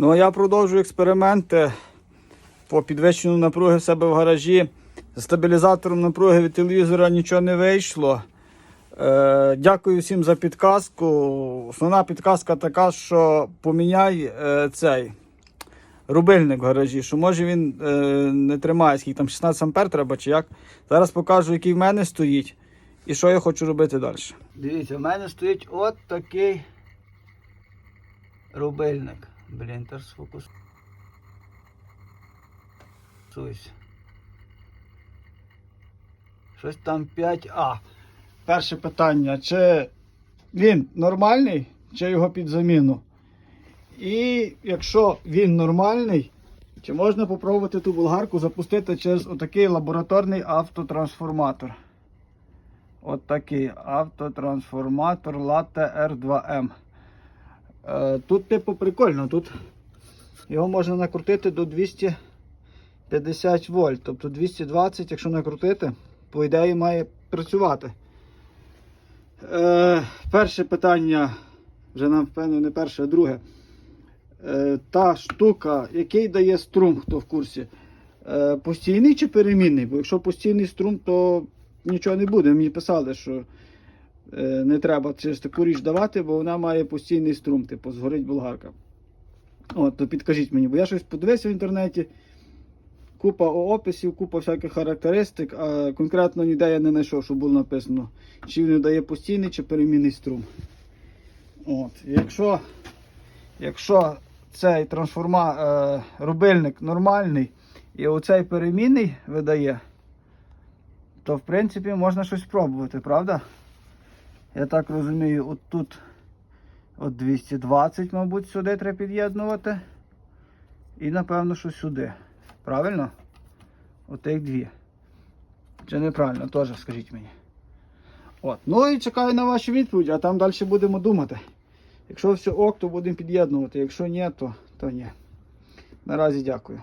Ну а я продовжую експерименти по підвищенню напруги в себе в гаражі. З стабілізатором напруги від телевізора нічого не вийшло. Е, дякую всім за підказку. Основна підказка така, що поміняй е, цей рубильник в гаражі, що може він е, не тримає, скільки там 16 ампер треба чи як. Зараз покажу, який в мене стоїть і що я хочу робити далі. Дивіться, в мене стоїть от такий рубильник. Блін, теж сфокусуйся. Щось там 5А. Перше питання, чи він нормальний, чи його під заміну? І якщо він нормальний, чи можна попробувати ту болгарку запустити через отакий лабораторний автотрансформатор? От автотрансформатор Latte R2M. Е, Тут, типу, прикольно. Тут його можна накрутити до 250 вольт. Тобто 220, якщо накрутити, по ідеї має працювати. Е, перше питання, вже напевно не перше, а друге. Е, та штука, який дає струм, хто в курсі, е, постійний чи перемінний? Бо якщо постійний струм, то нічого не буде. Мені писали, що не треба через таку річ давати, бо вона має постійний струм, типу, згорить болгарка. От, то підкажіть мені, бо я щось подивився в інтернеті. Купа описів, купа всяких характеристик, а конкретно ніде я не знайшов, що було написано, чи він дає постійний чи перемінний струм. От. Якщо, якщо цей трансформа, е, рубильник нормальний і оцей перемінний видає, то в принципі можна щось спробувати, правда? Я так розумію, от тут от 220, мабуть, сюди треба під'єднувати. І напевно, що сюди. Правильно? Отих дві. Чи неправильно, теж скажіть мені. От. Ну і чекаю на вашу відповідь, а там далі будемо думати. Якщо все ок, то будемо під'єднувати. Якщо ні, то, то ні. Наразі дякую.